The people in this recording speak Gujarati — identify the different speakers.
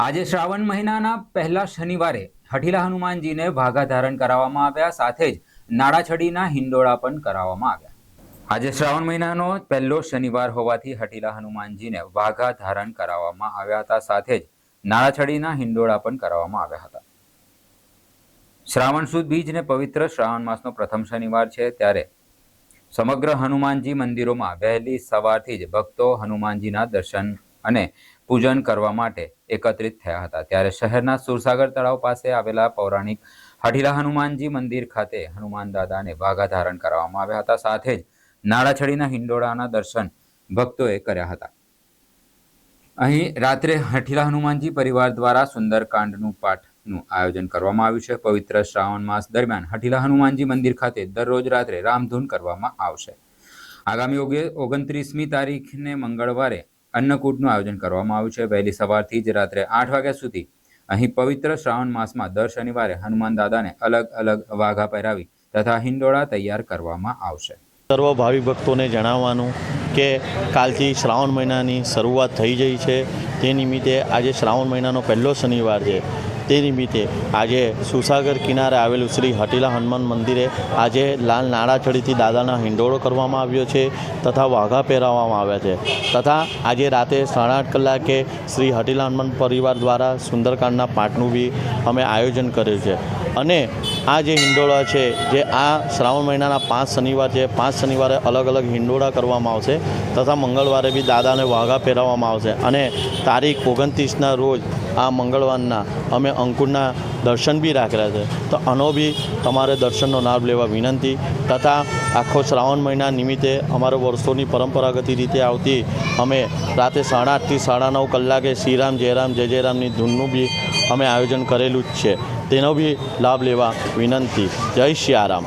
Speaker 1: આજે શ્રાવણ મહિનાના પહેલા શનિવારે હઠીલા હનુમાનજીને ભાગા ધારણ કરાવવામાં આવ્યા, સાથે જ નાડાછડીના હિંડોળા પણ કરાવવામાં આવ્યા. આજે શ્રાવણ મહિનાનો પહેલો શનિવાર હોવાથી હઠીલા હનુમાનજીને વાઘા ધારણ કરાવવામાં આવ્યા હતા, સાથે જ નાળાછડીના હિંડોળા પણ કરાવવામાં આવ્યા હતા. શ્રાવણ સુદ બીજને પવિત્ર શ્રાવણ માસનો પ્રથમ શનિવાર છે, ત્યારે સમગ્ર હનુમાનજી મંદિરોમાં વહેલી સવારથી જ ભક્તો હનુમાનજીના દર્શન અને પૂજન કરવા માટે એકત્રિત થયા હતા. ત્યારે શહેરના સુરસાગર તળાવ પાસે આવેલા પૌરાણિક હઠીલા હનુમાનજી મંદિર ખાતે હનુમાન દાદાને ભાગા ધારણ કરવામાં આવ્યા હતા. સાથે જ નાળાછડીના હિંડોળાના દર્શન ભક્તોએ કર્યા હતા. અહીં રાત્રે હઠીલા હનુમાનજી પરિવાર દ્વારા સુંદરકાંડનું પાઠનું આયોજન કરવામાં આવ્યું છે. પવિત્ર શ્રાવણ માસ દરમિયાન હઠીલા હનુમાનજી મંદિર ખાતે દરરોજ રાત્રે રામધૂન કરવામાં આવશે. આગામી ઓગણત્રીસમી તારીખને મંગળવારે અન્નકૂટનું આયોજન કરવામાં આવ્યું છે. વહેલી સવારથી જ રાત્રે આઠ વાગ્યા સુધી અહીં પવિત્ર શ્રાવણ માસમાં દર શનિવારે હનુમાન દાદાને અલગ અલગ વાઘા પહેરાવી તથા હિંડોળા તૈયાર કરવામાં આવશે.
Speaker 2: સર્વ ભાવિક ભક્તોને જણાવવાનું કે કાલથી શ્રાવણ મહિનાની શરૂઆત થઈ ગઈ છે. તે નિમિત્તે આજે શ્રાવણ મહિનાનો પહેલો શનિવાર છે. તે નિમિત્તે આજે સુસાગર કિનારે આવેલું શ્રી હટીલા હનુમાન મંદિરે આજે લાલ નાળાછડીથી દાદાના હિંડોળો કરવામાં આવ્યો છે તથા વાઘા પહેરાવવામાં આવ્યા છે. તથા આજે રાતે સાડા આઠ કલાકે શ્રી હટીલા હનુમાન પરિવાર દ્વારા સુંદરકાંડના પાઠનું બી અમે આયોજન કર્યું છે. અને આ જે હિંડોળા છે, જે આ શ્રાવણ મહિનાના પાંચ શનિવાર છે, પાંચ શનિવારે અલગ અલગ હિંડોળા કરવામાં આવશે તથા મંગળવારે બી દાદાને વાઘા પહેરાવવામાં આવશે. અને તારીખ ઓગણત્રીસના રોજ આ મંગળવારના અમે અંકુરના દર્શન બી રાખેલા છે. તો આનો બી તમારે દર્શનનો લાભ લેવા વિનંતી. તથા આખો શ્રાવણ મહિના નિમિત્તે અમારો વર્ષોની પરંપરાગત રીતે આવતી અમે રાતે સાડા આઠથી સાડા નવ કલાકે શ્રીરામ, જયરામ, જય જયરામની ધૂનનું બી અમે આયોજન કરેલું જ છે. તેનો બી લાભ લેવા વિનંતી. જય શ્રી રામ